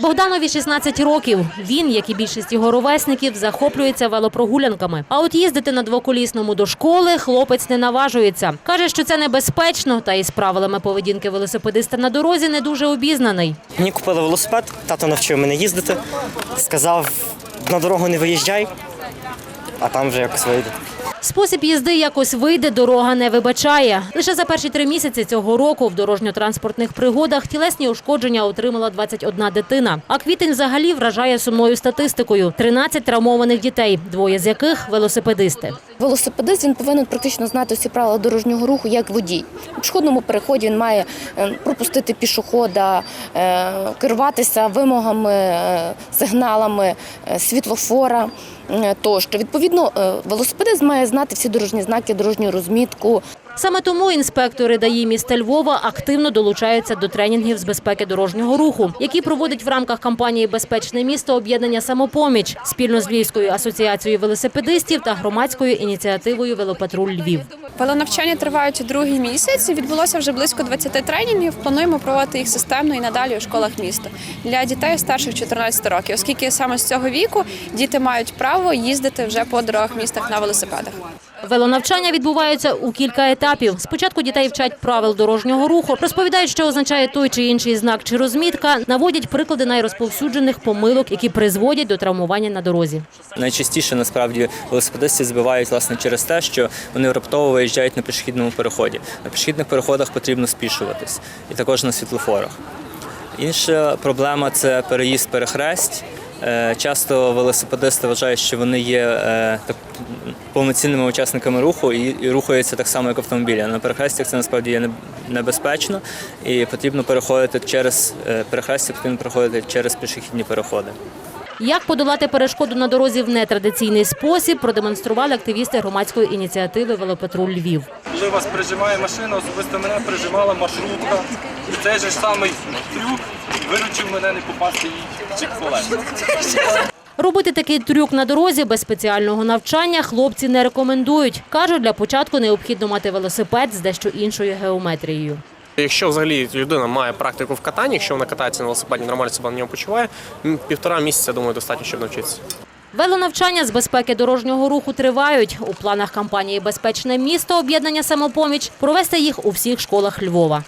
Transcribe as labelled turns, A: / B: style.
A: Богданові 16 років. Він, як і більшість його ровесників, захоплюється велопрогулянками. А от їздити на двоколісному до школи хлопець не наважується. Каже, що це небезпечно, та із правилами поведінки велосипедиста на дорозі не дуже обізнаний.
B: Мені купили велосипед, тато навчив мене їздити. Сказав, на дорогу не виїжджай, а там вже якось вийде.
A: Спосіб їзди якось вийде, дорога не вибачає. Лише за перші три місяці цього року в дорожньо-транспортних пригодах тілесні ушкодження отримала 21 дитина. А квітень взагалі вражає сумною статистикою: 13 травмованих дітей, двоє з яких велосипедисти.
C: Велосипедист він повинен практично знати всі правила дорожнього руху як водій. У пішохідному переході він має е, пропустити пішохода, е, керуватися вимогами, е, сигналами світлофора тощо. Відповідно, велосипедист має знати всі дорожні знаки, дорожню розмітку.
A: Саме тому інспектори ДАІ міста Львова активно долучаються до тренінгів з безпеки дорожнього руху, які проводить в рамках кампанії Безпечне місто об'єднання самопоміч спільно з Львівською асоціацією велосипедистів та громадською ініціативою Велопатруль Львів.
D: Велонавчання тривають другий місяць. Відбулося вже близько 20 тренінгів. Плануємо проводити їх системно і надалі у школах міста для дітей старших 14 років, оскільки саме з цього віку діти мають право їздити вже по дорогах містах на велосипедах.
A: Велонавчання відбуваються у кілька етапів. Спочатку дітей вчать правил дорожнього руху, розповідають, що означає той чи інший знак чи розмітка, наводять приклади найрозповсюджених помилок, які призводять до травмування на дорозі.
E: Найчастіше насправді велосипедисти збивають власне через те, що вони раптово виїжджають на пішохідному переході. На пішохідних переходах потрібно спішуватись, і також на світлофорах. Інша проблема це переїзд перехресть. Е, Часто велосипедисти вважають, що вони є е, повноцінними учасниками руху і, і рухаються так само, як автомобілі. А на перехрестях це насправді є небезпечно і потрібно переходити через е, перехрестя, потрібно переходити через пішохідні переходи.
A: Як подолати перешкоду на дорозі в нетрадиційний спосіб, продемонстрували активісти громадської ініціативи Велопатруль Львів.
F: Коли вас прижимає машина, особисто мене прижимала маршрутка. І цей же ж самий трюк виручив мене не попасти їй в чек-колес.
A: Робити такий трюк на дорозі без спеціального навчання хлопці не рекомендують. Кажуть, для початку необхідно мати велосипед з дещо іншою геометрією.
G: Якщо взагалі людина має практику в катанні, якщо вона катається на велосипеді, нормально себе на ньому почуває, півтора місяця, думаю, достатньо, щоб навчитися.
A: Велонавчання з безпеки дорожнього руху тривають. У планах кампанії Безпечне місто об'єднання самопоміч провести їх у всіх школах Львова.